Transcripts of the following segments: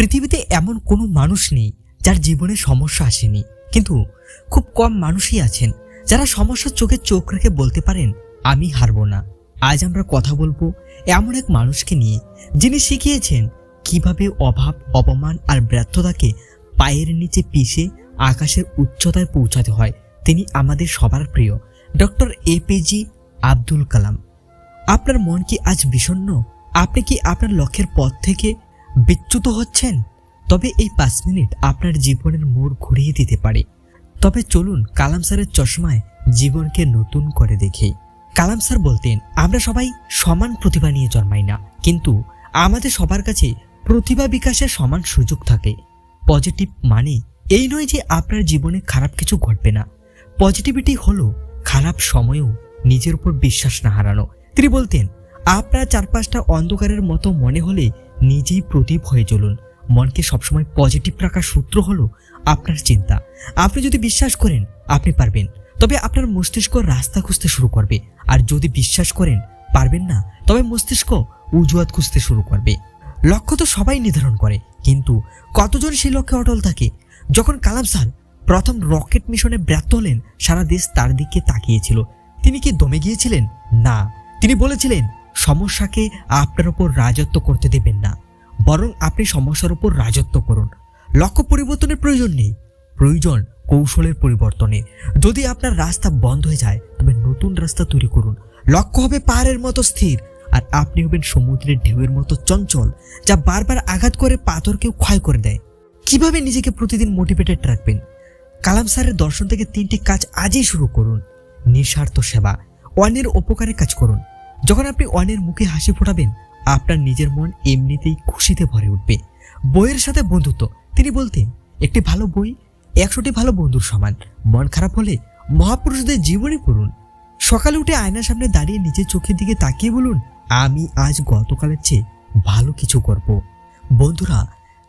পৃথিবীতে এমন কোনো মানুষ নেই যার জীবনে সমস্যা আসেনি। কিন্তু খুব কম মানুষই আছেন যারা সমস্যার চোখে চোখ রেখে বলতে পারেন, আমি হারবো না। আজ আমরা কথা বলব এমন এক মানুষকে নিয়ে যিনি শিখিয়েছেন কীভাবে অভাব, অপমান আর ব্যর্থতাকে পায়ের নিচে পিষে আকাশের উচ্চতায় পৌঁছাতে হয়। তিনি আমাদের সবার প্রিয়, ডক্টর এপিজি আব্দুল কালাম। আপনার মন কি আজ বিষণ্ণ? আপনি কি আপনার লক্ষ্যের পথ থেকে বিচ্যুত হচ্ছেন? তবে এই পাঁচ মিনিট আপনার জীবনের মোড় ঘুরিয়ে দিতে পারে। তবে চলুন কালাম স্যারের চশমায় জীবনকে নতুন করে দেখে। কালাম স্যার বলতেন, আমরা সবাই সমান প্রতিভা নিয়ে জন্মাই না, কিন্তু আমাদের সবার কাছে প্রতিভা বিকাশের সমান সুযোগ থাকে। পজিটিভ মানে এই নয় যে আপনার জীবনে খারাপ কিছু ঘটবে না। পজিটিভিটি হলো খারাপ সময়েও নিজের উপর বিশ্বাস না হারানো। তিনি বলতেন, আপনার চারপাশটা অন্ধকারের মতো মনে হলে নিজেই প্রদীপ হয়ে চলুন মনকে সবসময় পজিটিভ রাখার সূত্র হলো আপনার চিন্তা। আপনি যদি বিশ্বাস করেন, আপনি পারবেন। তবে আপনার মস্তিষ্ক রাস্তা খুঁজতে শুরু করবে। আর যদি বিশ্বাস করেন, পারবেন না, তবে মস্তিষ্ক উজুয়াত খুঁজতে শুরু করবে। লক্ষ্য তো সবাই নির্ধারণ করে, কিন্তু কতজন সেই লক্ষ্যে অটল থাকে? যখন কালাম স্যার প্রথম রকেট মিশনে ব্যর্থ হলেন, সারা দেশ তার দিকে তাকিয়েছিল। তিনি কি দমে গিয়েছিলেন? না। তিনি বলেছিলেন সমস্যাকে আপনার উপর রাজত্ব করতে দেবেন না। বরং আপনি সমস্যার উপর রাজত্ব করুন। লক্ষ্য পরিবর্তনের প্রয়োজন নেই। প্রয়োজন কৌশলের পরিবর্তনে। যদি আপনার রাস্তা বন্ধ হয়ে যায়, তবে নতুন রাস্তা তৈরি করুন। লক্ষ্য হবে পাহাড়ের মতো স্থির। আর আপনি হবেন সমুদ্রের ঢেউয়ের মতো চঞ্চল, যা বারবার আঘাত করে পাথরকেও ক্ষয় করে দেয়। কীভাবে নিজেকে প্রতিদিন মোটিভেটেড রাখবেন? কালাম স্যারের দর্শন থেকে তিনটি কাজ আজই শুরু করুন। নিঃস্বার্থ সেবা, অন্যের উপকারে কাজ করুন। যখন আপনি অন্যের মুখে হাসি ফোটাবেন, আপনার নিজের মন এমনিতেই খুশিতে ভরে উঠবে। বইয়ের সাথে বন্ধুত্ব। তিনি বলতেন, একটি ভালো বই, একশোটি ভালো বন্ধুর সমান। মন খারাপ হলে মহাপুরুষদের জীবনী পড়ুন। সকালে উঠে আয়নার সামনে দাঁড়িয়ে নিজের চোখের দিকে তাকিয়ে বলুন, আমি আজ গতকালের চেয়ে ভালো কিছু করব। বন্ধুরা,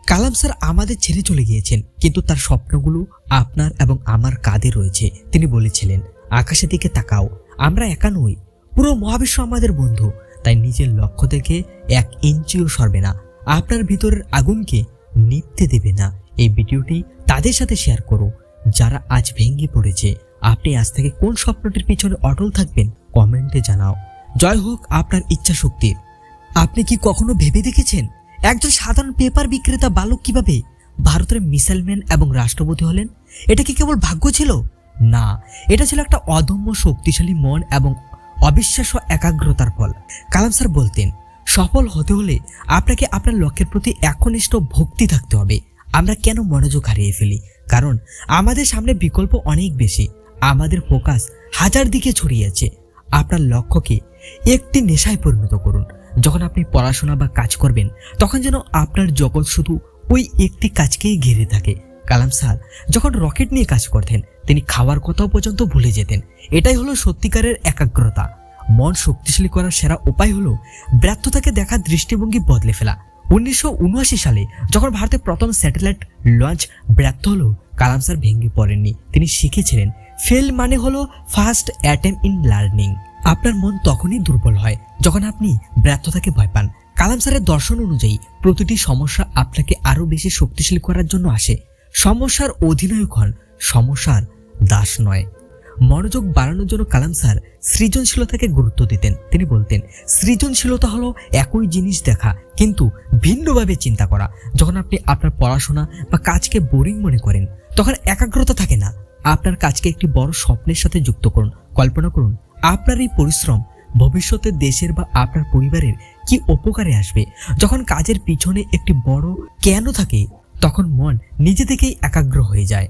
কালাম স্যার আমাদের ছেড়ে চলে গিয়েছেন, কিন্তু তার স্বপ্নগুলো আপনার এবং আমার কাঁধে রয়েছে। তিনি বলেছিলেন, আকাশের দিকে তাকাও, আমরা একা নই। পুরো মহাবিশ্ব আমাদের বন্ধু। তাই নিজের লক্ষ্য থেকে এক ইঞ্চিও সরবে না। আপনার ভিতরের আগুনকে নিপতে দেবে না। এই ভিডিওটি তাদের সাথে শেয়ার করো। যারা আজ ভেঙে পড়েছে, আপনি আজ থেকে কোন স্বপ্নটির পিছনে অটল থাকবেন কমেন্টে জানাও। জয় হোক আপনার ইচ্ছা শক্তির আপনি কি কখনো ভেবে দেখেছেন? একজন সাধারণ পেপার বিক্রেতা বালক কীভাবে ভারতের মিসাইলম্যান এবং রাষ্ট্রপতি হলেন? এটা কি কেবল ভাগ্য ছিল? না, এটা ছিল একটা অদম্য শক্তিশালী মন এবং অবিশ্বাস্য একাগ্রতার ফল। কালাম স্যার বলতেন, সফল হতে হলে আপনাকে আপনার লক্ষ্যের প্রতি একনিষ্ঠ ভক্তি থাকতে হবে। আমরা কেন মনোযোগ হারিয়ে ফেলি? কারণ আমাদের সামনে বিকল্প অনেক বেশি। আমাদের ফোকাস হাজার দিকে ছড়িয়ে আছে। আপনার লক্ষ্যকে একটি নেশায় পরিণত করুন। যখন আপনি পড়াশোনা বা কাজ করবেন, তখন যেন আপনার জগৎ শুধু ওই একটি কাজকেই ঘিরে থাকে। কালাম স্যার, যখন রকেট নিয়ে কাজ করতেন তিনি খাওয়ার কথাও পর্যন্ত ভুলে যেতেন। এটাই হলো সত্যিকারের একাগ্রতা। মন শক্তিশালী করার সেরা উপায় হলো ব্যর্থতাকে দেখার দৃষ্টিভঙ্গি বদলে ফেলা। উনিশশো উনআশি সালে যখন ভারতে প্রথম স্যাটেলাইট লঞ্চ ব্যর্থ হলো, কালাম স্যার ভেঙে পড়েননি। তিনি শিখেছিলেন, ফেল মানে হলো ফার্স্ট অ্যাটেম্প ইন লার্নিং। আপনার মন তখনই দুর্বল হয় যখন আপনি ব্যর্থতাকে ভয় পান। কালাম স্যারের দর্শন অনুযায়ী প্রতিটি সমস্যা আপনাকে আরও বেশি শক্তিশালী করার জন্য আসে। সমস্যার অধিনায়ক হন সমস্যার দাস নয়। মনোযোগ বাড়ানোর জন্য কালাম স্যার সৃজনশীলতাকে গুরুত্ব দিতেন। তিনি বলতেন, সৃজনশীলতা হলো একই জিনিস দেখা, কিন্তু ভিন্নভাবে চিন্তা করা। যখন আপনি আপনার পড়াশোনা বা কাজকে বোরিং মনে করেন, তখন একাগ্রতা থাকে না। আপনার কাজকে একটি বড় স্বপ্নের সাথে যুক্ত করুন। কল্পনা করুন, আপনার এই পরিশ্রম ভবিষ্যতে দেশের বা আপনার পরিবারের কি উপকারে আসবে? যখন কাজের পিছনে একটি বড় কেন থাকে, তখন মন নিজে থেকেই একাগ্র হয়ে যায়।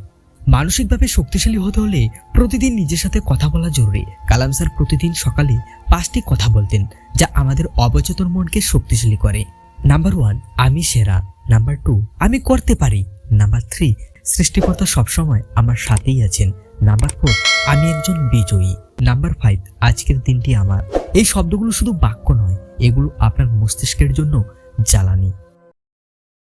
মানসিকভাবে শক্তিশালী হতে হলে প্রতিদিন নিজের সাথে কথা বলা জরুরি। কালাম স্যার প্রতিদিন সকালে পাঁচটি কথা বলতেন, যা আমাদের অবচেতন মনকে শক্তিশালী করে। নাম্বার ওয়ান, আমি সেরা। নাম্বার টু, আমি করতে পারি। নাম্বার থ্রি, সৃষ্টিকর্তা সবসময় আমার সাথেই আছেন। নাম্বার ফোর, আমি একজন বিজয়ী। নাম্বার ফাইভ, আজকের দিনটি আমার। এই শব্দগুলো শুধু বাক্য নয়, এগুলো আপনার মস্তিষ্কের জন্য জ্বালানি।